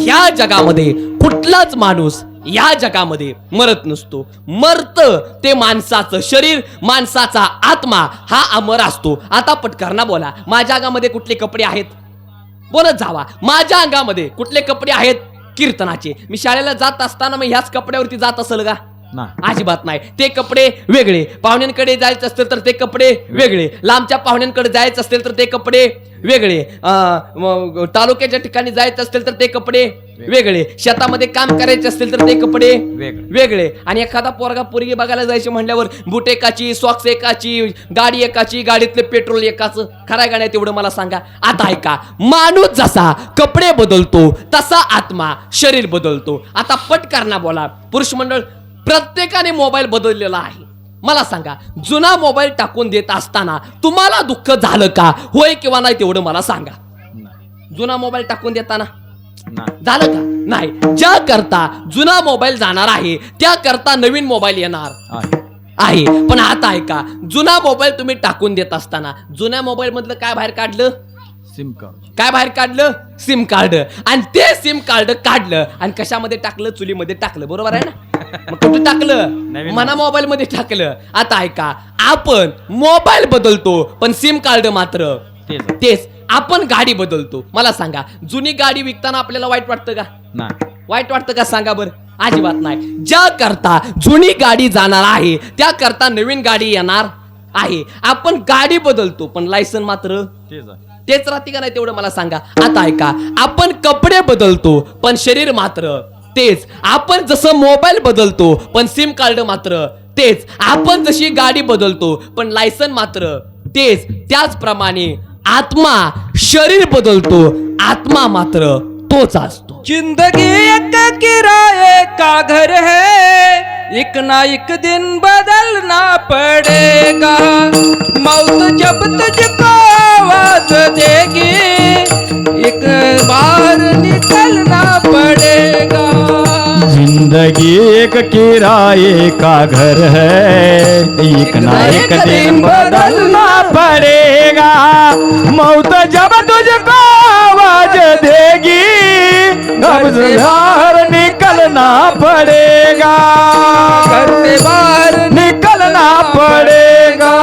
ह्या जगामध्ये कुठलाच माणूस या जगामध्ये मरत नसतो. मरत ते माणसाचं शरीर माणसाचा आत्मा हा अमर असतो. आता पटकरना बोला माझ्या अंगामध्ये कुठले कपडे आहेत? बोलत जावा. माझ्या अंगामध्ये कुठले कपडे आहेत? कीर्तनाचे. मी शाळेला जात असताना मग ह्याच कपड्यावरती जात असेल का? ना. अजिबात नाही. ते कपडे वेगळे. पाहुण्यांकडे जायचं असतील तर ते कपडे वेगळे. लांबच्या पाहुण्यांकडे जायचं असतील तर ते कपडे वेगळे. तालुक्याच्या ठिकाणी जायचं असतील तर ते कपडे वेगळे. शेतामध्ये काम करायचे असतील तर ते कपडे वेगळे. आणि एखादा पोरगा पोरगी बघायला जायचे म्हणल्यावर बूट एकाची सॉक्स एकाची गाडी एकाची गाडीतले पेट्रोल एकाच. खराय गाण्यात तेवढं मला सांगा. आता ऐका. माणूस जसा कपडे बदलतो तसा आत्मा शरीर बदलतो. आता पटकरना बोला. पुरुष मंडळ प्रत्येकाने मोबाईल बदललेला आहे. मला सांगा जुना मोबाईल टाकून देत असताना तुम्हाला दुःख झालं का? होय किंवा नाही तेवढं मला सांगा. जुना मोबाईल टाकून देताना? झालं का? नाही. ज्या करता जुना मोबाईल जाणार आहे त्या करता नवीन मोबाईल येणार. आहे. आहे. पण आता ऐका जुना मोबाईल तुम्ही टाकून देत असताना जुन्या मोबाईल मधलं काय बाहेर काढलं? SIM card. काय बाहेर काढलं? SIM card. आणि ते सिम कार्ड काढलं आणि कशामध्ये टाकलं? चुलीमध्ये टाकलं. बरोबर आहे ना? मग कुठं टाकलं? मना मोबाईल मध्ये टाकलं. आता ऐका आपण मोबाईल बदलतो पण सिम कार्ड मात्र. तेच. आपण गाडी बदलतो. मला सांगा जुनी गाडी विकताना आपल्याला वाईट वाटतं का? वाईट वाटतं का? सांगा बरं. अजिबात नाही. ज्या करता जुनी गाडी जाणार आहे त्या करता नवीन गाडी येणार आहे. आपण गाडी बदलतो पण लायसन मात्र. तेच राहते का नाही तेवढं मला सांगा. आता ऐका आपण कपडे बदलतो पण शरीर मात्र तेच. आपण जसं मोबाईल बदलतो पण सिम कार्ड मात्र तेच. आपण जशी गाडी बदलतो पण लायसन मात्र तेच. त्याचप्रमाणे आत्मा शरीर बदलतो आत्मा मात्र तोच असतो. जिंदगी एक किराए का घर है? एक ना एक दिन बदलना पड़ेगा। मौत जब तुझको एक बार निकलना पड़ेगा। ज़िंदगी एक किराए का घर है। एक ना एक दिन बदलना पड़ेगा। मौत जब तुझको आवाज़ देगी अब से बाहर निकलना पड़ेगा। घर से बाहर निकलना पड़ेगा।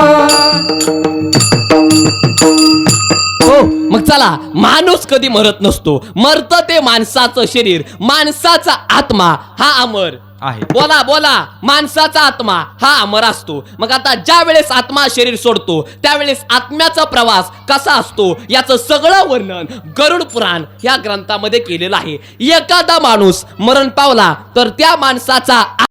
चला माणूस कधी मरत नसतो. मरत ते माणसाचं शरीर. माणसाचा आत्मा हा अमर आहे. बोला बोला. माणसाचा आत्मा हा अमर असतो. मग आता ज्या वेळेस आत्मा शरीर सोडतो त्यावेळेस आत्म्याचा प्रवास कसा असतो याचं सगळं वर्णन गरुड पुराण या ग्रंथामध्ये केलेलं आहे. एखादा माणूस मरण पावला तर त्या माणसाचा